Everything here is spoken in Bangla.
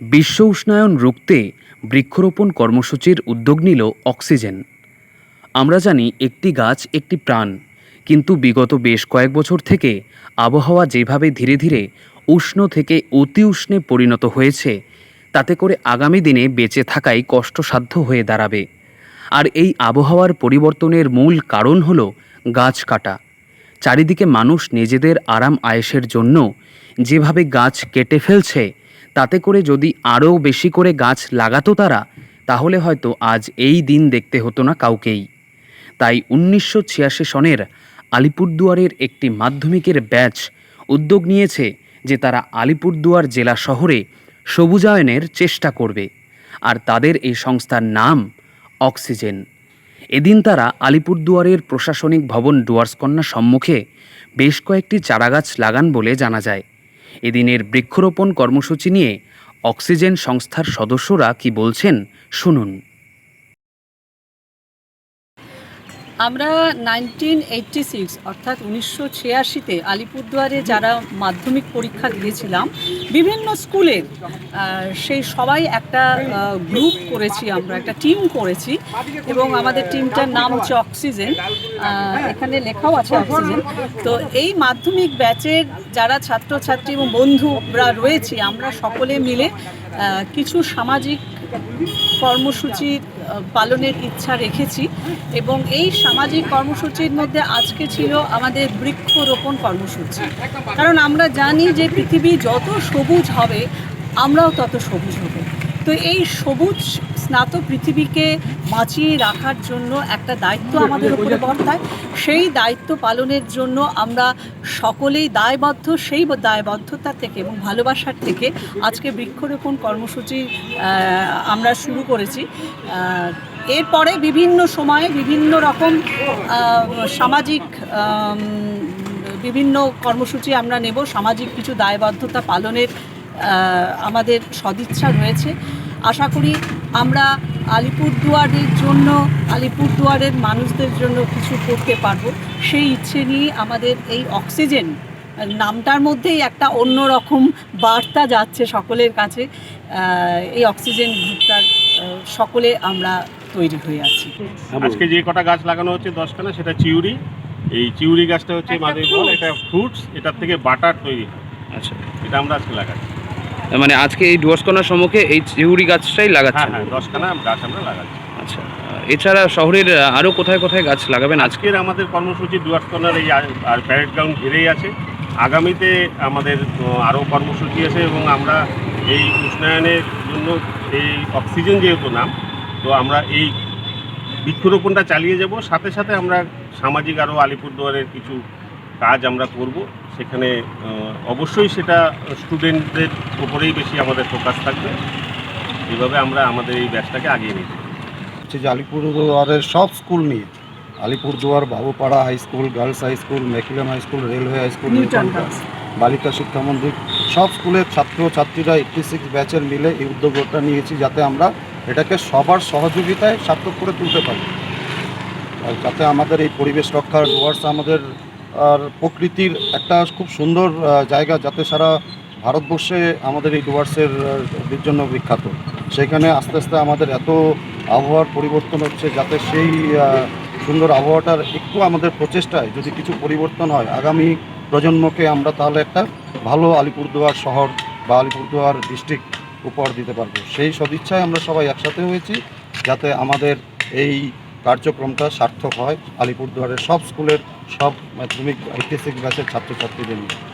বিশ্ব উষ্ণায়ন রুখতে বৃক্ষরোপণ কর্মসূচির উদ্যোগ নিল অক্সিজেন। আমরা জানি একটি গাছ একটি প্রাণ, কিন্তু বিগত বেশ কয়েক বছর থেকে আবহাওয়া যেভাবে ধীরে ধীরে উষ্ণ থেকে অতি উষ্ণে পরিণত হয়েছে, তাতে করে আগামী দিনে বেঁচে থাকাই কষ্টসাধ্য হয়ে দাঁড়াবে। আর এই আবহাওয়ার পরিবর্তনের মূল কারণ হল গাছ কাটা। চারিদিকে মানুষ নিজেদের আরাম আয়েসের জন্য যেভাবে গাছ কেটে ফেলছে তাতে করে যদি আরও বেশি করে গাছ লাগাতো তারা, তাহলে হয়তো আজ এই দিন দেখতে হতো না কাউকেই। তাই উনিশশো ছিয়াশি সনের আলিপুরদুয়ারের একটি মাধ্যমিকের ব্যাচ উদ্যোগ নিয়েছে যে তারা আলিপুরদুয়ার জেলা শহরে সবুজায়নের চেষ্টা করবে, আর তাদের এই সংস্থার নাম অক্সিজেন। এদিন তারা আলিপুরদুয়ারের প্রশাসনিক ভবন ডুয়ার্সকন্যা সম্মুখে বেশ কয়েকটি চারাগাছ লাগান বলে জানা যায়। এদিনের বৃক্ষরোপণ কর্মসূচি নিয়ে অক্সিজেন সংস্থার সদস্যরা কি বলছেন শুনুন। আমরা নাইনটিন এইটটি সিক্স অর্থাৎ উনিশশো ছিয়াশিতে আলিপুরদুয়ারে যারা মাধ্যমিক পরীক্ষা দিয়েছিলাম, বিভিন্ন স্কুলের সেই সবাই একটা গ্রুপ করেছি আমরা, একটা টিম করেছি এবং আমাদের টিমটার নাম হচ্ছে অক্সিজেন এখানে লেখাও আছে অক্সিজেন তো এই মাধ্যমিক ব্যাচের যারা ছাত্রছাত্রী এবং বন্ধুরা রয়েছি, আমরা সকলে মিলে কিছু সামাজিক কর্মসূচির পালনের ইচ্ছা রেখেছি এবং এই সামাজিক কর্মসূচির মধ্যে আজকে ছিল আমাদের বৃক্ষরোপণ কর্মসূচি। কারণ আমরা জানি যে পৃথিবী যত সবুজ হবে, আমরাও তত সবুজ হবে। তো এই সবুজ স্নাত পৃথিবীকে বাঁচিয়ে রাখার জন্য একটা দায়িত্ব আমাদের উপরে বর্তায়। সেই দায়িত্ব পালনের জন্য আমরা সকলেই দায়বদ্ধ, সেই দায়বদ্ধতা থেকে এবং ভালোবাসার থেকে আজকে বৃক্ষরোপণ কর্মসূচি আমরা শুরু করেছি। এরপরে বিভিন্ন সময়ে বিভিন্ন রকম সামাজিক বিভিন্ন কর্মসূচি আমরা নেব। সামাজিক কিছু দায়বদ্ধতা পালনের আমাদের সদিচ্ছা রয়েছে। আশা করি আমরা আলিপুরদুয়ারের জন্য আলিপুরদুয়ারের মানুষদের জন্য কিছু করতে পারব। সেই ইচ্ছে নিয়ে আমাদের এই অক্সিজেন নামটার মধ্যেই একটা অন্যরকম বার্তা যাচ্ছে সকলের কাছে। এই অক্সিজেন গ্রুপটার সকলে আমরা তৈরি হয়ে আছি। আজকে যে কটা গাছ লাগানো হচ্ছে দশখানা সেটা চিউরি এই চিউরি গাছটা হচ্ছে একটা মাদের এটা ফ্রুটস এটার থেকে বাটার তৈরি হয়। আচ্ছা। এটা আমরা আজকে লাগাচ্ছি। মানে আজকে এই ডুয়ার্সকন্যার সম্মুখে এই চিউড়ি গাছটাই হ্যাঁ লাগাচ্ছেন হ্যাঁ দশখানা গাছ আমরা লাগাচ্ছি। আচ্ছা এছাড়া শহরের আরও কোথায় কোথায় গাছ লাগাবেন আজকে আজকের আমাদের কর্মসূচি ডুয়ার্স কর্নার এই আর- আর প্যারেড গ্রাউন্ড ঘিরেই আছে। আগামীতে আমাদের আরও কর্মসূচি আছে এবং আমরা এই উষ্ণায়নের জন্য এই অক্সিজেন যেহেতু নাম তো আমরা এই বৃক্ষরোপণটা চালিয়ে যাব। সাথে সাথে আমরা সামাজিক আরও আলিপুরদুয়ারের কিছু কাজ আমরা করব। সেখানে অবশ্যই সেটা স্টুডেন্টদের উপরেই বেশি আমাদের ফোকাস থাকবে। এইভাবে আমরা আমাদের এই ব্যাচটাকে আগিয়ে নিয়ে যাব। হচ্ছে যে আলিপুরদুয়ারের সব স্কুল নিয়ে Alipurduar Babupara high school girls high school মেকিলাম high school railway high school বালিকা শিক্ষা মন্দির সব স্কুলের ছাত্র ছাত্রীরা এইটটি সিক্স ব্যাচের মিলে এই উদ্যোগটা নিয়েছি যাতে আমরা এটাকে সবার সহযোগিতায় সার্থক করে তুলতে পারি। আর যাতে আমাদের এই পরিবেশ রক্ষার ডুয়ার্স আমাদের আর প্রকৃতির একটা খুব সুন্দর জায়গা যাতে সারা ভারতবর্ষে আমাদের এই ডুয়ার্সের জন্য বিখ্যাত। সেখানে আস্তে আস্তে আমাদের এত আবহাওয়ার পরিবর্তন হচ্ছে যাতে সেই সুন্দর আবহাওয়াটার একটু আমাদের প্রচেষ্টায় যদি কিছু পরিবর্তন হয়, আগামী প্রজন্মকে আমরা তাহলে একটা ভালো আলিপুরদুয়ার শহর বা আলিপুরদুয়ার ডিস্ট্রিক্ট উপহার দিতে পারব। সেই সদিচ্ছায় আমরা সবাই একসাথে হয়েছি যাতে আমাদের এই কার্যক্রমটা সার্থক হয়। আলিপুরদুয়ারের সব স্কুলের সব মাধ্যমিক ঐতিহাসিক ব্যাচের ছাত্রছাত্রীদের নিয়ে।